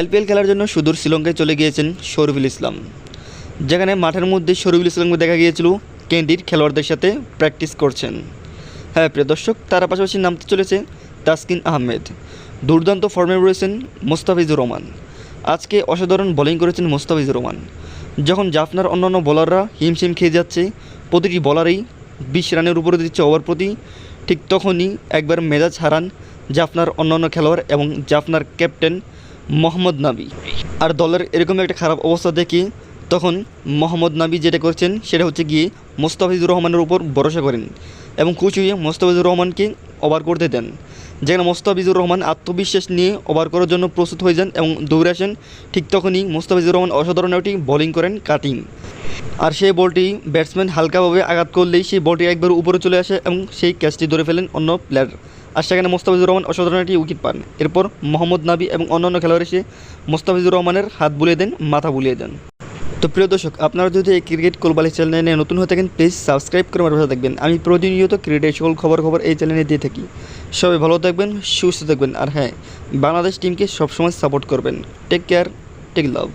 LPL খেলার জন্য সুদূর শ্রীলঙ্কায় চলে গিয়েছেন শরীফুল ইসলাম। যেখানে মাঠের মধ্যে শরীফুল ইসলামকে দেখা গিয়েছিল ক্যান্ডির খেলোয়াড়দের সাথে প্র্যাকটিস করছেন। হ্যাঁ প্রিয় দর্শক, তার পাশাপাশি নামতে চলেছে তাসকিন আহমেদ। দুর্দান্ত ফর্মে রয়েছেন মোস্তাফিজুর রহমান। আজকে অসাধারণ বোলিং করেছেন মোস্তাফিজুর রহমান। যখন জাফনার অন্যান্য বোলাররা হিমশিম খেয়ে যাচ্ছে, প্রতিটি বলারেই বিশ রানের উপরে দিচ্ছে ওভার প্রতি, ঠিক তখনই একবার মেজাজ হারান জাফনার অন্যান্য খেলোয়াড় এবং জাফনার ক্যাপ্টেন মোহাম্মদ নাবি। আর দলের এরকম একটা খারাপ অবস্থা দেখি, তখন মোহাম্মদ নাবি যেটা করছেন, সেটা হচ্ছে গিয়ে মোস্তাফিজুর রহমানের উপর ভরসা করেন এবং খুশি হয়ে মোস্তাফিজুর রহমানকে ওভার করতে দেন। যেখানে মোস্তাফিজুর রহমান আত্মবিশ্বাস নিয়ে ওভার করার জন্য প্রস্তুত হয়ে যান এবং দৌড়ে আসেন, ঠিক তখনই মোস্তাফিজুর রহমান অসাধারণ একটি বোলিং করেন কাটিং আর সেই বলটি ব্যাটসম্যান হালকাভাবে আঘাত করলেই সেই বলটি একবার উপরে চলে আসে এবং সেই ক্যাচটি ধরে ফেলেন অন্য প্লেয়ার আর সেখানে মোস্তাফিজুর রহমান অসাধারণ একটি উইকেট পান। এরপর মোহাম্মদ নাবি এবং অন্যান্য খেলোয়াড় এসে মোস্তাফিজুর রহমানের হাত বুলিয়ে দেন, মাথা বুলিয়ে দেন। তো প্রিয় দর্শক, আপনারা যদি এই ক্রিকেট কোলবালি চ্যানেলে নতুন হয়ে থাকেন প্লিজ সাবস্ক্রাইব করে আমার থাকবেন। আমি প্রতিনিয়ত ক্রিকেটের সকল খবর খবর এই চ্যানেলে দিয়ে থাকি। সবাই ভালো থাকবেন, সুস্থ থাকবেন। আর হ্যাঁ বাংলাদেশ টিমকে সবসময় সাপোর্ট করবেন। টেক কেয়ার টেক লাভ